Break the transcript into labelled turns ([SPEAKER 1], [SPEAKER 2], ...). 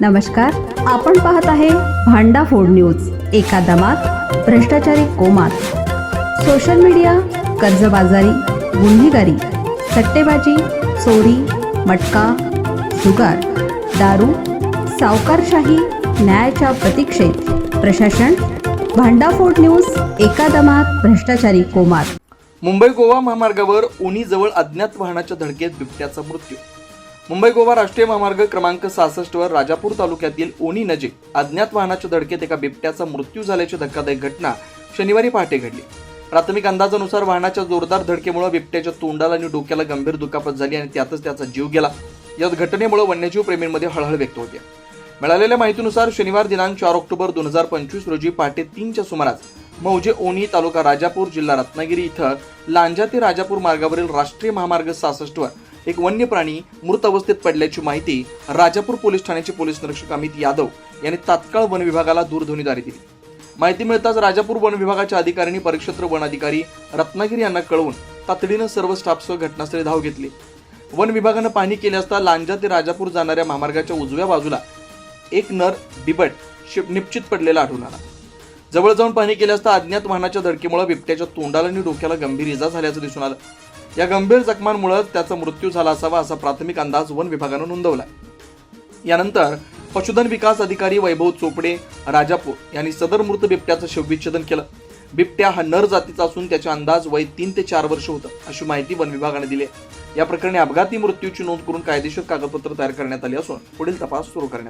[SPEAKER 1] नमस्कार आपण पाहत आहे भांडा फोड न्यूज एका दमात भ्रष्टाचारी कोमात. सोशल मीडिया कर्जबाजारी गुन्हेगारी सट्टेबाजी चोरी मटका जुगार दारू सावकारशाही न्यायाच्या प्रतीक्षेत. प्रशासन भांडाफोड न्यूज एका दमात भ्रष्टाचारी कोमात.
[SPEAKER 2] मुंबई गोवा महामार्गावर उनीजवळ अज्ञात वाहनाच्या धडकेत बिबट्याचा मृत्यू. मुंबई गोवा राष्ट्रीय महामार्ग क्रमांक सहासष्टवर राजापूर तालुक्यातील ओणी नजीक अज्ञात वाहनाच्या धडकेत एका बिबट्याचा मृत्यू झाल्याची धक्कादायक घटना शनिवारी पहाटे घडली. प्राथमिक अंदाजानुसार वाहनाच्या जोरदार धडकेमुळे बिबट्याच्या तोंडाला आणि डोक्याला गंभीर दुखापत झाली आणि त्यातच त्याचा जीव गेला. या घटनेमुळे वन्यजीव प्रेमींमध्ये हळहळ व्यक्त होते. मिळालेल्या माहितीनुसार शनिवार दिनांक चार ऑक्टोबर दोन हजार पंचवीस रोजी पहाटे तीनच्या सुमारास मौजे ओनी तालुका राजापूर जिल्हा रत्नागिरी इथं लांजा ते राजापूर मार्गावरील राष्ट्रीय महामार्ग सहासष्टवर एक वन्य प्राणी मृत अवस्थेत पडल्याची माहिती राजापूर पोलीस ठाण्याचे पोलीस निरीक्षक अमित यादव यांनी तात्काळ वन विभागाला दूरध्वनीद्वारे दिली. माहिती मिळताच राजापूर वन विभागाच्या अधिकाऱ्यांनी परिक्षेत्र वन अधिकारी रत्नागिरी यांना कळवून तातडीनं सर्व स्टाफसह घटनास्थळी धाव घेतली. वन विभागानं पाहणी केली असता लांजा ते राजापूर जाणाऱ्या महामार्गाच्या उजव्या बाजूला एक नर बिबट शिप निश्चित पडलेला आढळून आला. जवळ जाऊन पाहणी केली असता अज्ञात वाहनाच्या धडकीमुळे बिबट्याच्या तोंडाला आणि डोक्याला गंभीर इजा झाल्याचं दिसून आलं. या गंभीर जखमांमुळे त्याचा मृत्यू झाला असावा असा प्राथमिक अंदाज वन विभागानं नोंदवला. यानंतर पशुधन विकास अधिकारी वैभव चोपडे राजापूर यांनी सदर मृत बिबट्याचं शवविच्छेदन केलं. बिबट्या हा नर जातीचा असून त्याचा अंदाज वय तीन ते चार वर्ष होतं अशी माहिती वन विभागाने दिली आहे. या प्रकरणी अपघाती मृत्यूची नोंद करून कायदेशीर कागदपत्र तयार करण्यात आली असून पुढील तपास सुरू करण्यात